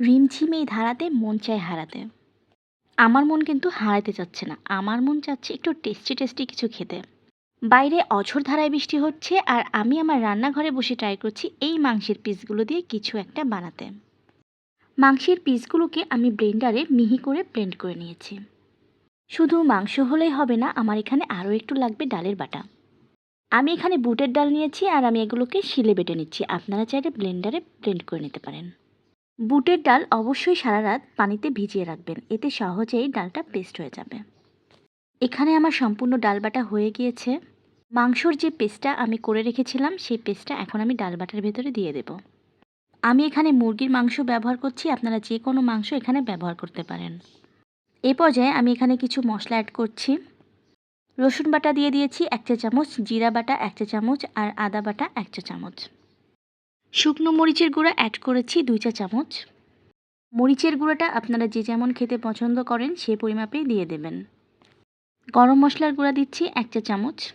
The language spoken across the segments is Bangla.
রিমঝিম এই ধারাতে মন চায় হারাতে। আমার মন কিন্তু হারাতে চাচ্ছে না। আমার মন চাচ্ছে একটু টেস্টি টেস্টি কিছু খেতে। বাইরে অঝোর ধারায় বৃষ্টি হচ্ছে আর আমি আমার রান্নাঘরে বসে ট্রাই করছি এই মাংসের পিসগুলো দিয়ে কিছু একটা বানাতে। মাংসের পিসগুলোকে আমি ব্লেন্ডারে মিহি করে ব্লেন্ড করে নিয়েছি। শুধু মাংস হলেই হবে না, আমার এখানে আরও একটু লাগবে ডালের বাটা। আমি এখানে বুটের ডাল নিয়েছি আর আমি এগুলোকে শিলে বেটে নিচ্ছি। আপনারা চাইলে ব্লেন্ডারে ব্লেন্ড করে নিতে পারেন। বুটের ডাল অবশ্যই সারা রাত পানিতে ভিজিয়ে রাখবেন। এতে সহজেই ডালটা পেস্ট হয়ে যাবে। এখানে আমার সম্পূর্ণ ডাল বাটা হয়ে গিয়েছে। মাংসর যে পেস্টটা আমি করে রেখেছিলাম, সেই পেস্টটা এখন আমি ডাল বাটার ভেতরে দিয়ে দেব। আমি এখানে মুরগির মাংস ব্যবহার করছি, আপনারা যে কোনো মাংস এখানে ব্যবহার করতে পারেন। এ পর্যায়ে আমি এখানে কিছু মশলা অ্যাড করছি। রসুন বাটা দিয়ে দিয়েছি এক চা চামচ, জিরা বাটা এক চা চামচ আর আদা বাটা এক চা চামচ। শুকনো মরিচের গুঁড়া অ্যাড করেছি দুই চা চামচ। মরিচের গুঁড়োটা আপনারা যে যেমন খেতে পছন্দ করেন, সে পরিমাপেই দিয়ে দেবেন। গরম মশলার গুঁড়া দিচ্ছি এক চা চামচ।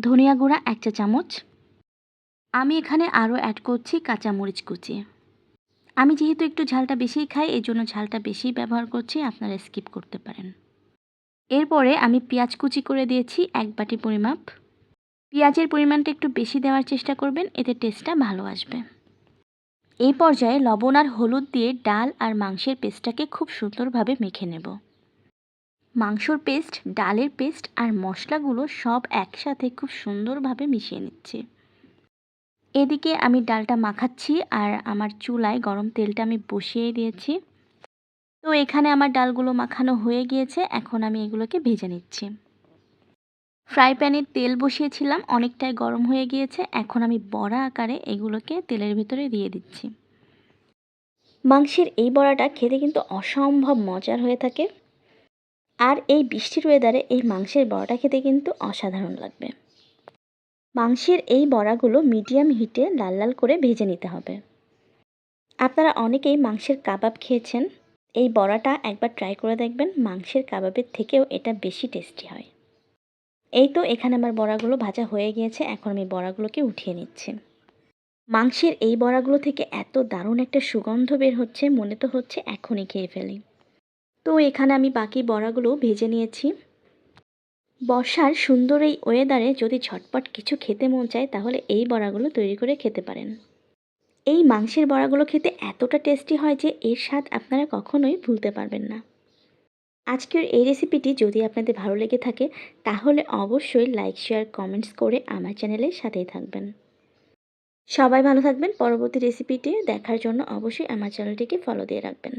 ধনিয়া গুঁড়া এক চা চামচ। আমি এখানে আরও অ্যাড করছি কাঁচা মরিচ কুচি। আমি যেহেতু একটু ঝালটা বেশিই খাই, এই জন্য ঝালটা বেশি ব্যবহার করছি, আপনারা স্কিপ করতে পারেন। এরপরে আমি পেঁয়াজ কুচি করে দিয়েছি এক বাটি পরিমাপ। পেঁয়াজের পরিমাণটা একটু বেশি দেওয়ার চেষ্টা করবেন, এতে টেস্টটা ভালো আসবে। এই পর্যায়ে লবণ আর হলুদ দিয়ে ডাল আর মাংসের পেস্টটাকে খুব সুন্দরভাবে মেখে নেব। মাংসর পেস্ট, ডালের পেস্ট আর মশলাগুলো সব একসাথে খুব সুন্দরভাবে মিশিয়ে নিচ্ছি। এদিকে আমি ডালটা মাখাচ্ছি আর আমার চুলায় গরম তেলটা আমি বসিয়ে দিয়েছি। তো এখানে আমার ডালগুলো মাখানো হয়ে গিয়েছে, এখন আমি এগুলোকে ভেজে নিচ্ছি। ফ্রাই প্যানে তেল বসিয়েছিলাম, অনেকটাই গরম হয়ে গিয়েছে। এখন আমি বড়া আকারে এগুলোকে তেলের ভিতরে দিয়ে দিচ্ছি। মাংসের এই বড়াটা খেতে কিন্তু অসম্ভব মজার হয়ে থাকে। আর এই বৃষ্টির ওয়েদারে এই মাংসের বড়াটা খেতে কিন্তু অসাধারণ লাগবে। মাংসের এই বড়াগুলো মিডিয়াম হিটে লাল লাল করে ভেজে নিতে হবে। আপনারা অনেকেই মাংসের কাবাব খেয়েছেন। এই বড়াটা একবার ট্রাই করে দেখবেন, মাংসের কাবাবের থেকেও এটা বেশি টেস্টি হয়। এই তো এখানে আমার বড়াগুলো ভাজা হয়ে গিয়েছে, এখন আমি বড়াগুলোকে উঠিয়ে নিচ্ছি। মাংসের এই বড়াগুলো থেকে এত দারুণ একটা সুগন্ধ বের হচ্ছে, মনে তো হচ্ছে এখনই খেয়ে ফেলি। তো এখানে আমি বাকি বড়াগুলো ভেজে নিয়েছি। বর্ষার সুন্দর এই ওয়েদারে যদি ঝটপট কিছু খেতে মন চায়, তাহলে এই বড়াগুলো তৈরি করে খেতে পারেন। এই মাংসের বড়াগুলো খেতে এতটা টেস্টি হয় যে এর স্বাদ আপনারা কখনোই ভুলতে পারবেন না। আজকের এই রেসিপিটি যদি আপনাদের ভালো লেগে থাকে, তাহলে অবশ্যই লাইক শেয়ার কমেন্টস করে আমার চ্যানেলের সাথেই থাকবেন। সবাই ভালো থাকবেন। পরবর্তী রেসিপিটি দেখার জন্য অবশ্যই আমার চ্যানেলটিকে ফলো দিয়ে রাখবেন।